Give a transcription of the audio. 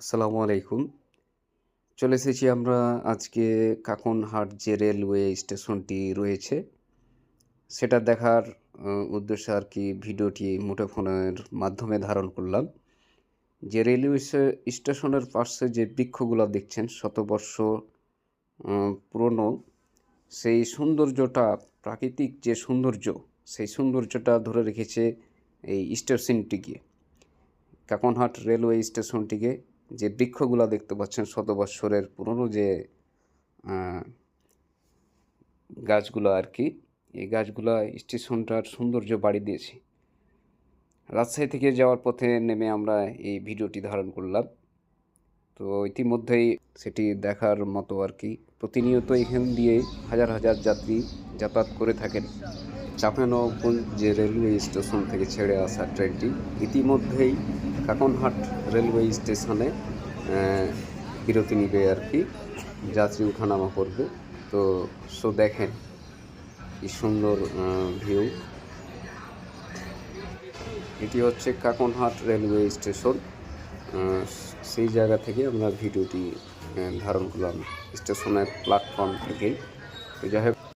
আসসালামু আলাইকুম। চলে এসেছি আমরা আজকে কাকনহাট যে রেলওয়ে স্টেশনটি রয়েছে। সেটা দেখার উদ্দেশ্যে আর কি ভিডিওটি মুঠোফোনের মাধ্যমে ধারণ করলাম। যে রেলওয়ে স্টেশনের পাশে যে বৃক্ষগুলো দেখছেন, শতবর্ষ পুরনো, সেই সৌন্দর্যটা, প্রাকৃতিক যে সৌন্দর্য সেই সৌন্দর্যটা ধরে রেখেছে এই স্টেশনটিকে। কাকনহাট রেলওয়ে স্টেশনটিকে যে বৃক্ষগুলো দেখতে পাচ্ছেন শত বৎসরের পুরনো যে গাছগুলো আর কি, এই গাছগুলো স্টেশনটার সৌন্দর্য বাড়িয়ে দিয়েছে। রাজশাহী থেকে যাওয়ার পথে নেমে আমরা এই ভিডিওটি ধারণ করলাম। তো ইতিমধ্যেই সেটি দেখার মতো আর কি। প্রতিনিয়ত এখান দিয়ে হাজার হাজার যাত্রী যাতায়াত করে থাকেন। চাঁপানগঞ্জ যে রেলওয়ে স্টেশন থেকে ছেড়ে আসা ট্রেনটি ইতিমধ্যেই কাকনহাট রেলওয়ে স্টেশনে বিরতি নিবে আর কি। যাত্রী উঠানামা করবে। তো, সো দেখেন কি সুন্দর ভিউ। এটি হচ্ছে কাকনহাট রেলওয়ে স্টেশন। সেই জায়গা থেকে আমরা ভিডিওটি ধারণ করলাম স্টেশনের প্ল্যাটফর্ম থেকে তো যাই হোক।